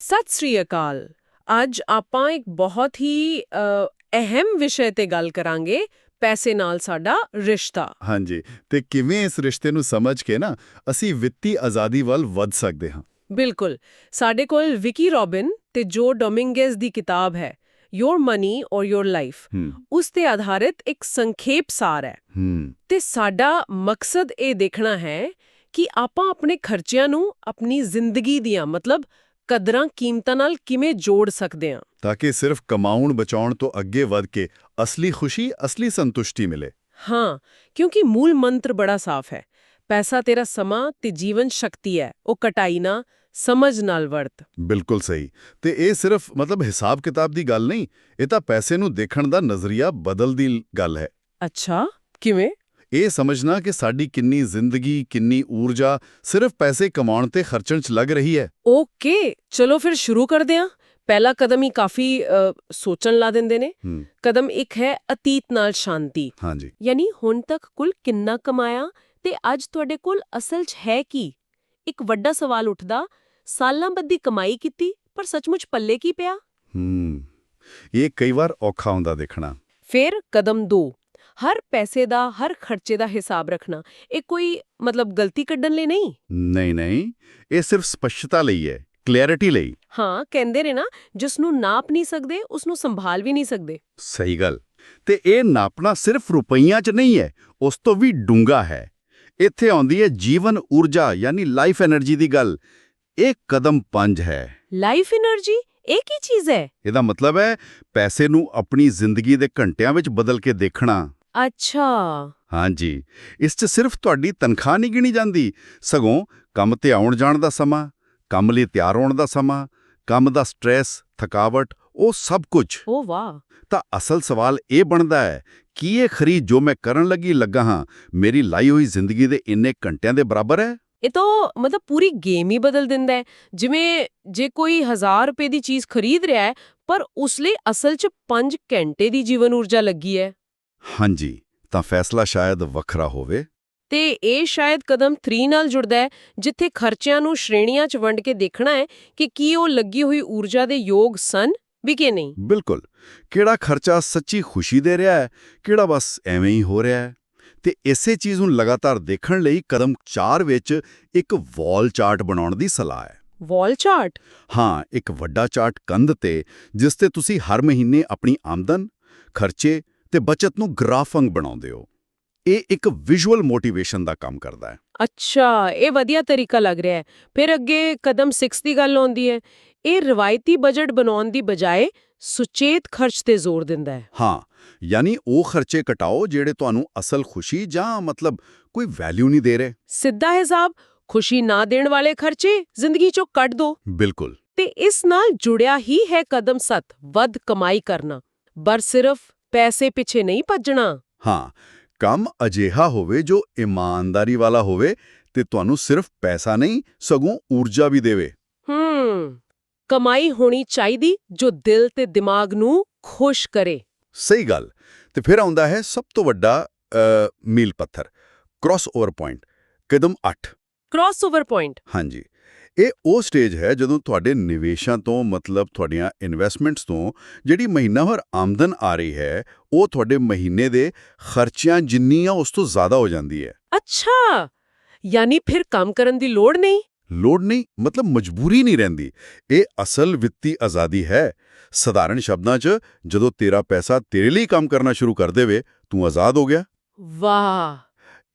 ਸਤਿ ਸ੍ਰੀ ਅਕਾਲ। ਅੱਜ ਆਪਾਂ ਇੱਕ ਬਹੁਤ ਹੀ ਅਹਿਮ ਵਿਸ਼ੇ ਤੇ ਗੱਲ ਕਰਾਂਗੇ ਪੈਸੇ ਨਾਲ ਸਾਡਾ ਰਿਸ਼ਤਾ। ਹਾਂਜੀ ਤੇ ਕਿਵੇਂ ਇਸ ਰਿਸ਼ਤੇ ਨੂੰ ਸਮਝ ਕੇ ਨਾ ਅਸੀਂ ਵਿੱਤੀ ਆਜ਼ਾਦੀ ਵੱਲ ਵੱਧ ਸਕਦੇ ਹਾਂ। ਬਿਲਕੁਲ। ਸਾਡੇ ਕੋਲ ਵਿਕੀ ਰੋਬਿਨ ਤੇ ਜੋ ਡੋਮਿੰਗਜ਼ ਦੀ ਕਿਤਾਬ ਹੈ ਯੋਰ ਮਨੀ ਔਰ ਯੋਰ ਲਾਈਫ ਉਸ ਤੇ ਆਧਾਰਿਤ ਇੱਕ ਸੰਖੇਪ ਸਾਰ ਹੂੰ। ਤੇ ਸਾਡਾ ਮਕਸਦ ਇਹ ਦੇਖਣਾ ਹੈ ਕਿ ਆਪਾਂ ਆਪਣੇ ਖਰਚਿਆਂ ਨੂੰ ਆਪਣੀ ਜ਼ਿੰਦਗੀ ਦੀਆਂ ਮਤਲਬ ਕਦਰਾਂ ਕੀਮਤਾਂ ਨਾਲ ਕਿਵੇਂ ਜੋੜ ਸਕਦੇ ਹਾਂ? ਤਾਂ ਕਿ ਸਿਰਫ ਕਮਾਉਣ ਬਚਾਉਣ ਤੋਂ ਅੱਗੇ ਵੱਧ ਕੇ ਅਸਲੀ ਖੁਸ਼ੀ ਅਸਲੀ ਸੰਤੁਸ਼ਟੀ ਮਿਲੇ। ਹਾਂ ਕਿਉਂਕਿ ਮੂਲ ਮੰਤਰ ਬੜਾ ਸਾਫ਼ ਹੈ। ਪੈਸਾ ਤੇਰਾ ਸਮਾਂ ਤੇ ਜੀਵਨ ਸ਼ਕਤੀ ਹੈ। ਉਹ ਕਟਾਈ ਨਾ ਸਮਝ ਨਾਲ ਵਰਤ। ਬਿਲਕੁਲ ਸਹੀ। ਤੇ ਇਹ ਸਿਰਫ ਮਤਲਬ ਹਿਸਾਬ ਕਿਤਾਬ ਦੀ ਗੱਲ ਨਹੀਂ ਇਹ ਤਾਂ ਪੈਸੇ ਨੂੰ ਦੇਖਣ ਦਾ ਨਜ਼ਰੀਆ ਬਦਲ ਦੀ ਗੱਲ ਹੈ। ਅੱਛਾ ਕਿਵੇਂ? ਇਹ ਸਮਝਣਾ ਕਿ ਸਾਡੀ ਕਿੰਨੀ ਜ਼ਿੰਦਗੀ ਕਿੰਨੀ ਊਰਜਾ ਸਿਰਫ ਪੈਸੇ ਕਮਾਉਣ ਤੇ ਖਰਚਣ 'ਚ ਲੱਗ ਰਹੀ ਹੈ। ਓਕੇ ਚਲੋ ਫਿਰ ਸ਼ੁਰੂ ਕਰਦੇ ਹਾਂ। ਪਹਿਲਾ ਕਦਮ ਹੀ ਕਾਫੀ ਸੋਚਣ ਲਾ ਦਿੰਦੇ ਨੇ। ਕਦਮ ਇੱਕ ਹੈ ਅਤੀਤ ਨਾਲ ਸ਼ਾਂਤੀ। ਹਾਂਜੀ। ਯਾਨੀ ਹੁਣ ਤੱਕ ਕੁੱਲ ਕਿੰਨਾ ਕਮਾਇਆ ਤੇ ਅੱਜ ਤੁਹਾਡੇ ਕੋਲ ਅਸਲ 'ਚ ਹੈ ਕੀ? ਇੱਕ ਵੱਡਾ ਸਵਾਲ ਉੱਠਦਾ ਸਾਲਾਂ ਬੱਧੀ ਕਮਾਈ ਕੀਤੀ ਪਰ ਸੱਚਮੁੱਚ ਪੱਲੇ ਕੀ ਪਿਆ? ਹੂੰ। ਇਹ ਕਈ ਵਾਰ ਔਖਾ ਹੁੰਦਾ ਦੇਖਣਾ। ਫਿਰ ਕਦਮ 2 ਹਰ ਪੈਸੇ ਦਾ ਹਰ ਖਰਚੇ ਦਾ ਹਿਸਾਬ ਰੱਖਣਾ ਇਹ ਕੋਈ ਮਤਲਬ ਗਲਤੀ ਕੱਢਣ ਲਈ ਨਹੀਂ? ਨਹੀਂ ਨਹੀਂ ਇਹ ਸਿਰਫ ਸਪਸ਼ਟਤਾ ਲਈ ਹੈ ਕਲੈਰਿਟੀ ਲਈ। ਹਾਂ ਕਹਿੰਦੇ ਨੇ ਨਾ ਜਿਸ ਨੂੰ ਨਾਪ ਨਹੀਂ ਸਕਦੇ ਉਸ ਨੂੰ ਸੰਭਾਲ ਵੀ ਨਹੀਂ ਸਕਦੇ। ਸਹੀ ਗੱਲ ਤੇ ਇਹ ਨਾਪਣਾ ਸਿਰਫ ਰੁਪਈਆਂ 'ਚ ਨਹੀਂ ਹੈ ਉਸ ਤੋਂ ਵੀ ਡੂੰਗਾ ਹੈ। ਇੱਥੇ ਆਉਂਦੀ ਹੈ ਜੀਵਨ ਊਰਜਾ ਯਾਨੀ ਲਾਈਫ એનર્ਜੀ ਦੀ ਗੱਲ। ਇਹ ਕਦਮ ਪੰਜ ਹੈ। ਲਾਈਫ એનર્ਜੀ ਇਹ ਕੀ ਚੀਜ਼ ਹੈ? ਇਹਦਾ ਮਤਲਬ ਹੈ ਪੈਸੇ ਨੂੰ ਆਪਣੀ ਜ਼ਿੰਦਗੀ ਦੇ ਘੰਟਿਆਂ ਵਿੱਚ ਬਦਲ ਕੇ ਦੇਖਣਾ। ਅੱਛਾ। ਹਾਂਜੀ ਇਸ 'ਚ ਸਿਰਫ ਤੁਹਾਡੀ ਤਨਖਾਹ ਨਹੀਂ ਗਿਣੀ ਜਾਂਦੀ। ਸਗੋਂ ਕੰਮ ਤੇ ਆਉਣ ਜਾਣ ਦਾ ਸਮਾਂ ਕੰਮ ਲਈ ਤਿਆਰ ਹੋਣ ਦਾ ਸਮਾਂ ਕੰਮ ਦਾ ਸਟ੍ਰੈਸ ਥਕਾਵਟ ਉਹ ਸਭ ਕੁਝ। ਓ ਵਾਹ। ਤਾਂ ਅਸਲ ਸਵਾਲ ਇਹ ਬਣਦਾ ਹੈ ਕਿ ਇਹ ਖਰੀਦ ਜੋ ਮੈਂ ਕਰਨ ਲੱਗੀ ਲੱਗਾ ਹਾਂ ਮੇਰੀ ਲਾਈ ਹੋਈ ਜ਼ਿੰਦਗੀ ਦੇ ਇੰਨੇ ਘੰਟਿਆਂ ਦੇ ਬਰਾਬਰ ਹੈ? ਇਹ ਤਾਂ ਮਤਲਬ ਪੂਰੀ ਗੇਮ ਹੀ ਬਦਲ ਦਿੰਦਾ ਹੈ। ਜਿਵੇਂ ਜੇ ਕੋਈ 1000 ਰੁਪਏ ਦੀ ਚੀਜ਼ ਖਰੀਦ ਰਿਹਾ ਹੈ ਪਰ ਉਸ ਲਈ ਅਸਲ 'ਚ 5 ਘੰਟੇ ਦੀ ਜੀਵਨ ਊਰਜਾ ਲੱਗੀ ਹੈ। ਹਾਂਜੀ ਤਾਂ ਫੈਸਲਾ ਸ਼ਾਇਦ ਵੱਖਰਾ ਹੋਵੇ। ਤੇ ਇਹ ਸ਼ਾਇਦ ਕਦਮ 3 ਨਾਲ ਜੁੜਦਾ ਹੈ ਜਿੱਥੇ ਖਰਚਿਆਂ ਨੂੰ ਸ਼੍ਰੇਣੀਆਂ 'ਚ ਵੰਡ ਕੇ ਦੇਖਣਾ ਹੈ ਕਿ ਕੀ ਉਹ ਲੱਗੀ ਹੋਈ ਊਰਜਾ ਦੇ ਯੋਗ ਸਨ ਵੀ ਕਿ ਨਹੀਂ। ਬਿਲਕੁਲ। ਕਿਹੜਾ ਖਰਚਾ ਸੱਚੀ ਖੁਸ਼ੀ ਦੇ ਰਿਹਾ ਹੈ ਕਿਹੜਾ ਬਸ ਐਵੇਂ ਹੀ ਹੋ ਰਿਹਾ ਹੈ। ਤੇ ਇਸੇ ਚੀਜ਼ ਨੂੰ ਲਗਾਤਾਰ ਦੇਖਣ ਲਈ ਕਦਮ 4 ਵਿੱਚ ਇੱਕ ਵਾਲ ਚਾਰਟ ਬਣਾਉਣ ਦੀ ਸਲਾਹ ਹੈ। Wall chart? ਹਾਂ ਇੱਕ ਵੱਡਾ ਚਾਰਟ ਕੰਧ ਤੇ ਜਿਸ ਤੇ ਤੁਸੀਂ ਹਰ ਮਹੀਨੇ ਆਪਣੀ ਆਮਦਨ ਖਰਚੇ ਤੇ ਬਚਤ ਨੂੰ ਗ੍ਰਾਫ ਵਾਂਗ ਬਣਾਉਂਦੇ ਹੋ। ਇਹ ਇੱਕ ਵਿਜ਼ੂਅਲ ਮੋਟੀਵੇਸ਼ਨ ਦਾ ਕੰਮ ਕਰਦਾ ਹੈ। ਅੱਛਾ ਇਹ ਵਧੀਆ ਤਰੀਕਾ ਲੱਗ ਰਿਹਾ ਹੈ। ਫਿਰ ਅੱਗੇ ਕਦਮ 6 ਦੀ ਗੱਲ ਆਉਂਦੀ ਹੈ। ਇਹ ਰਵਾਇਤੀ ਬਜਟ ਬਣਾਉਣ ਦੀ ਬਜਾਏ ਸੁਚੇਤ ਖਰਚ ਤੇ ਜ਼ੋਰ ਦਿੰਦਾ ਹੈ। ਹਾਂ ਯਾਨੀ ਉਹ ਖਰਚੇ ਘਟਾਓ ਜਿਹੜੇ ਤੁਹਾਨੂੰ ਅਸਲ ਖੁਸ਼ੀ ਜਾਂ ਮਤਲਬ ਕੋਈ ਵੈਲਿਊ ਨਹੀਂ ਦੇ ਰਹੇ। ਸਿੱਧਾ ਹਿਸਾਬ ਖੁਸ਼ੀ ਨਾ ਦੇਣ ਵਾਲੇ ਖਰਚੇ ਜ਼ਿੰਦਗੀ ਚੋਂ ਕੱਢ ਦੋ। ਬਿਲਕੁਲ। ਤੇ ਇਸ ਨਾਲ ਜੁੜਿਆ ਹੀ ਹੈ ਕਦਮ 7 ਵੱਧ ਕਮਾਈ ਕਰਨਾ। ਬਰ ਸਿਰਫ ਪੈਸੇ ਪਿੱਛੇ ਨਹੀਂ ਭੱਜਣਾ। ਹਾਂ ਕੰਮ ਅਜਿਹਾ ਹੋਵੇ ਜੋ ਇਮਾਨਦਾਰੀ ਵਾਲਾ ਹੋਵੇ ਤੇ ਤੁਹਾਨੂੰ ਸਿਰਫ ਪੈਸਾ ਨਹੀਂ ਸਗੋਂ ਊਰਜਾ ਵੀ ਦੇਵੇ। ਹੂੰ ਕਮਾਈ ਹੋਣੀ ਚਾਹੀਦੀ ਜੋ ਦਿਲ ਤੇ ਦਿਮਾਗ ਨੂੰ ਖੁਸ਼ ਕਰੇ। ਸਹੀ ਗੱਲ ਤੇ ਫਿਰ ਆਉਂਦਾ ਹੈ ਸਭ ਤੋਂ ਵੱਡਾ ਮੀਲ ਪੱਥਰ ਕ੍ਰਾਸ ਓਵਰ ਪੁਆਇੰਟ ਕਦਮ 8 ਕ੍ਰਾਸਓਵਰ ਪੁਆਇੰਟ ਹਾਂਜੀ। ਇਹ ਉਹ ਸਟੇਜ ਹੈ ਜਦੋਂ ਤੁਹਾਡੇ ਨਿਵੇਸ਼ਾਂ ਤੋਂ ਮਤਲਬ ਤੁਹਾਡੀਆਂ ਇਨਵੈਸਟਮੈਂਟਸ ਤੋਂ ਜਿਹੜੀ ਮਹੀਨਾਵਾਰ ਆਮਦਨ ਆ ਰਹੀ ਹੈ ਉਹ ਤੁਹਾਡੇ ਮਹੀਨੇ ਦੇ ਖਰਚਿਆਂ ਜਿੰਨੀ ਆ ਉਸ ਤੋਂ ਜ਼ਿਆਦਾ ਹੋ ਜਾਂਦੀ ਹੈ। ਅੱਛਾ! ਯਾਨੀ ਫਿਰ ਕੰਮ ਕਰਨ ਦੀ ਲੋੜ ਨਹੀਂ? ਲੋੜ ਨਹੀਂ ਮਤਲਬ ਮਜਬੂਰੀ ਨਹੀਂ ਰਹਿੰਦੀ। ਇਹ ਅਸਲ ਵਿੱਤੀ ਆਜ਼ਾਦੀ ਹੈ। ਸਧਾਰਨ ਸ਼ਬਦਾਂ 'ਚ ਜਦੋਂ ਤੇਰਾ ਪੈਸਾ ਤੇਰੇ ਲਈ ਕੰਮ ਕਰਨਾ ਸ਼ੁਰੂ ਕਰ ਦੇਵੇ ਤੂੰ ਆਜ਼ਾਦ ਹੋ ਗਿਆ। ਵਾਹ!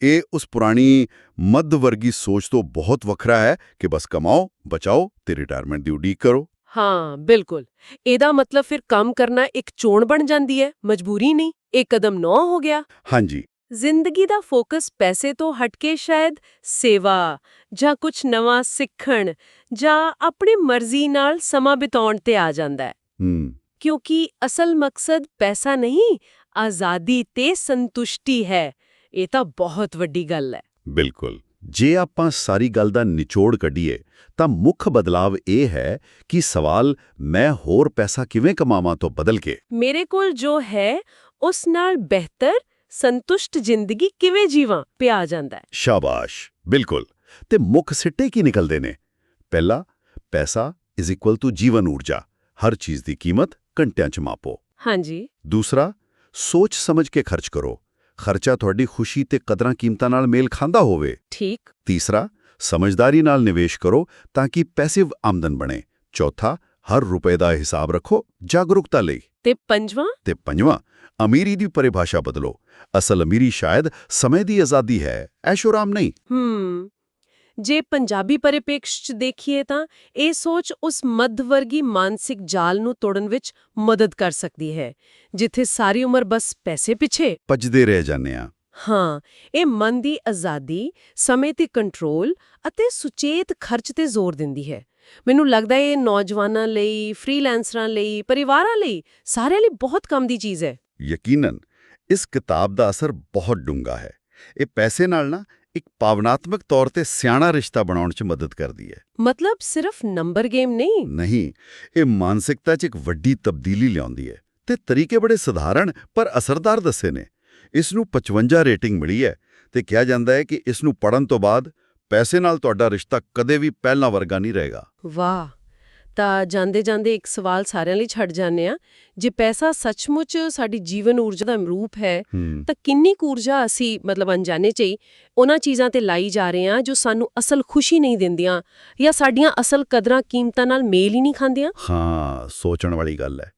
ਇਹ ਉਸ ਪੁਰਾਣੀ ਮੱਧ ਵਰਗੀ ਸੋਚ ਤੋਂ ਬਹੁਤ ਵੱਖਰਾ ਹੈ ਕਿ ਬਸ ਕਮਾਓ ਬਚਾਓ ਤੇ ਰਿਟਾਇਰਮੈਂਟ ਦੀ ਉਡੀਕ ਕਰੋ। ਹਾਂ ਬਿਲਕੁਲ। ਇਹਦਾ ਮਤਲਬ ਫਿਰ ਕੰਮ ਕਰਨਾ ਇੱਕ ਚੋਣ ਬਣ ਜਾਂਦੀ ਹੈ ਮਜਬੂਰੀ ਨਹੀਂ ਇਹ ਕਦਮ 9 ਹੋ ਗਿਆ। ਹਾਂਜੀ। ਜ਼ਿੰਦਗੀ ਦਾ ਫੋਕਸ ਪੈਸੇ ਤੋਂ ਹਟ ਕੇ ਸ਼ਾਇਦ ਸੇਵਾ ਜਾਂ ਕੁਝ ਨਵਾਂ ਸਿੱਖਣ ਜਾਂ ਆਪਣੀ ਮਰਜ਼ੀ ਨਾਲ ਸਮਾਂ ਬਿਤਾਉਣ ਤੇ ਆ ਜਾਂਦਾ ਹੈ। ਹੂੰ। ਕਿਉਂਕਿ ਅਸਲ ਮਕਸਦ ਪੈਸਾ ਨਹੀਂ ਆਜ਼ਾਦੀ ਤੇ ਸੰਤੁਸ਼ਟੀ ਹੈ। ਇਹ ਤਾਂ ਬਹੁਤ ਵੱਡੀ ਗੱਲ ਹੈ। ਬਿਲਕੁਲ। ਜੇ ਆਪਾਂ ਸਾਰੀ ਗੱਲ ਦਾ ਨਿਚੋੜ ਕੱਢੀਏ ਤਾਂ ਮੁੱਖ ਬਦਲਾਵ ਇਹ ਹੈ ਕਿ ਸਵਾਲ ਮੈਂ ਹੋਰ ਪੈਸਾ ਕਿਵੇਂ ਕਮਾਵਾਂ? ਤੋਂ ਬਦਲ ਕੇ। ਮੇਰੇ ਕੋਲ ਜੋ ਹੈ ਉਸ ਨਾਲ ਬਿਹਤਰ ਸੰਤੁਸ਼ਟ ਜ਼ਿੰਦਗੀ ਕਿਵੇਂ ਜੀਵਾਂ? ਪਿਆ ਜਾਂਦਾ ਹੈ। ਸ਼ਾਬਾਸ਼। ਬਿਲਕੁਲ। ਤੇ ਮੁੱਖ ਸਿੱਟੇ ਕੀ ਨਿਕਲਦੇ ਨੇ? ਪਹਿਲਾ ਪੈਸਾ ਜੀਵਨ ਊਰਜਾ। ਹਰ ਚੀਜ਼ ਦੀ ਕੀਮਤ ਘੰਟਿਆਂ 'ਚ ਮਾਪੋ। ਹਾਂਜੀ। ਦੂਸਰਾ ਸੋਚ ਸਮਝ ਕੇ ਖਰਚ ਕਰੋ। ਖਰਚਾ ਤੁਹਾਡੀ ਖੁਸ਼ੀ ਤੇ ਕਦਰਾਂ ਕੀਮਤਾਂ ਨਾਲ ਮੇਲ ਖਾਂਦਾ ਹੋਵੇ। ਠੀਕ। ਤੀਸਰਾ ਸਮਝਦਾਰੀ ਨਾਲ ਨਿਵੇਸ਼ ਕਰੋ ਤਾਂ ਕਿ ਪੈਸਿਵ ਆਮਦਨ ਬਣੇ। ਚੌਥਾ ਹਰ ਰੁਪਏ ਦਾ ਹਿਸਾਬ ਰੱਖੋ ਜਾਗਰੂਕਤਾ ਲਈ। ਤੇ ਪੰਜਵਾਂ? ਤੇ ਪੰਜਵਾਂ ਅਮੀਰੀ ਦੀ ਪਰਿਭਾਸ਼ਾ ਬਦਲੋ। ਅਸਲ ਅਮੀਰੀ ਸ਼ਾਇਦ ਸਮੇਂ ਦੀ ਆਜ਼ਾਦੀ ਹੈ। ਐਸ਼ੋਰਾਮ ਨਹੀਂ। ਹੂੰ। ਜੇ ਪੰਜਾਬੀ ਪਰਿਪੇਕਸ਼ ਚ ਦੇਖੀਏ ਤਾਂ ਇਹ ਸੋਚ ਉਸ ਮੱਧਵਰਗੀ ਮਾਨਸਿਕ ਜਾਲ ਨੂੰ ਤੋੜਨ ਵਿੱਚ ਮਦਦ ਕਰ ਸਕਦੀ ਹੈ ਜਿੱਥੇ ਸਾਰੀ ਉਮਰ ਬਸ ਪੈਸੇ ਪਿੱਛੇ। ਭੱਜਦੇ ਰਹਿ ਜਾਂਦੇ ਆ ਹਾਂ ਇਹ ਮਨ ਦੀ ਆਜ਼ਾਦੀ ਸਮੇਂ ਤੇ ਕੰਟਰੋਲ ਅਤੇ ਸੁਚੇਤ ਖਰਚ ਤੇ ਜ਼ੋਰ ਦਿੰਦੀ ਹੈ। ਮੈਨੂੰ ਲੱਗਦਾ ਇਹ ਨੌਜਵਾਨਾਂ ਲਈ ਫ੍ਰੀਲੈਂਸਰਾਂ ਲਈ ਪਰਿਵਾਰਾਂ ਲਈ ਸਾਰਿਆਂ ਲਈ ਬਹੁਤ ਕੰਮ ਦੀ ਚੀਜ਼ ਹੈ। ਯਕੀਨਨ ਇਸ ਕਿਤਾਬ ਦਾ ਅਸਰ ਬਹੁਤ ਡੂੰਘਾ ਹੈ। ਇਹ ਪੈਸੇ ਨਾਲ ਨਾ ਇੱਕ ਭਾਵਨਾਤਮਕ ਤੌਰ ਤੇ ਸਿਆਣਾ ਰਿਸ਼ਤਾ ਬਣਾਉਣ 'ਚ ਮਦਦ ਕਰਦੀ ਹੈ। ਮਤਲਬ ਸਿਰਫ ਨੰਬਰ ਗੇਮ ਨਹੀਂ? ਨਹੀਂ ਇਹ ਮਾਨਸਿਕਤਾ 'ਚ ਇੱਕ ਵੱਡੀ ਤਬਦੀਲੀ ਲਿਆਉਂਦੀ ਹੈ ਤੇ ਤਰੀਕੇ ਬੜੇ ਸਧਾਰਨ ਪਰ ਅਸਰਦਾਰ ਦੱਸੇ ਨੇ। ਇਸ ਨੂੰ 55 ਰੇਟਿੰਗ ਮਿਲੀ ਹੈ ਤੇ ਕਿਹਾ ਜਾਂਦਾ ਹੈ ਕਿ ਇਸ ਨੂੰ ਪੜਨ ਤੋਂ ਬਾਅਦ ਪੈਸੇ ਨਾਲ ਤੁਹਾਡਾ ਰਿਸ਼ਤਾ ਕਦੇ ਵੀ ਪਹਿਲਾਂ ਵਰਗਾ ਨਹੀਂ ਰਹੇਗਾ। ਵਾਹ! ਤਾਂ ਜਾਂਦੇ ਜਾਂਦੇ ਇੱਕ ਸਵਾਲ ਸਾਰਿਆਂ ਲਈ ਛੱਡ ਜਾਂਦੇ ਆ ਜੇ ਪੈਸਾ ਸੱਚਮੁੱਚ ਸਾਡੀ ਜੀਵਨ ਊਰਜਾ ਦਾ ਰੂਪ ਹੈ ਤਾਂ ਕਿੰਨੀ ਊਰਜਾ ਅਸੀਂ ਮਤਲਬ ਅਣਜਾਣੇ ਚ ਹੀ ਉਹਨਾਂ ਚੀਜ਼ਾਂ ਤੇ ਲਾਈ ਜਾ ਰਹੇ ਹਾਂ ਜੋ ਸਾਨੂੰ ਅਸਲ ਖੁਸ਼ੀ ਨਹੀਂ ਦਿੰਦੀਆਂ ਜਾਂ ਸਾਡੀਆਂ ਅਸਲ ਕਦਰਾਂ ਕੀਮਤਾਂ ਨਾਲ ਮੇਲ ਹੀ ਨਹੀਂ ਖਾਂਦੀਆਂ? ਹਾਂ ਸੋਚਣ ਵਾਲੀ ਗੱਲ ਹੈ।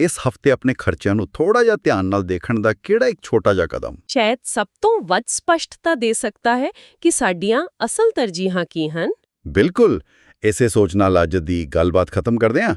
ਇਸ ਹਫ਼ਤੇ ਆਪਣੇ ਖਰਚਿਆਂ ਨੂੰ ਥੋੜਾ ਜਿਹਾ ਧਿਆਨ ਨਾਲ ਦੇਖਣ ਦਾ ਕਿਹੜਾ ਇੱਕ ਛੋਟਾ ਜਿਹਾ ਕਦਮ? ਸ਼ਾਇਦ ਸਭ ਤੋਂ ਵੱਧ ਸਪਸ਼ਟਤਾ ਦੇ ਸਕਦਾ ਹੈ ਕਿ ਸਾਡੀਆਂ ਅਸਲ ਤਰਜੀਹਾਂ ਕੀ ਹਨ? ਬਿਲਕੁਲ। ਇਸੇ ਸੋਚ ਨਾਲ ਅੱਜ ਦੀ ਗੱਲਬਾਤ ਖਤਮ ਕਰਦੇ ਹਾਂ।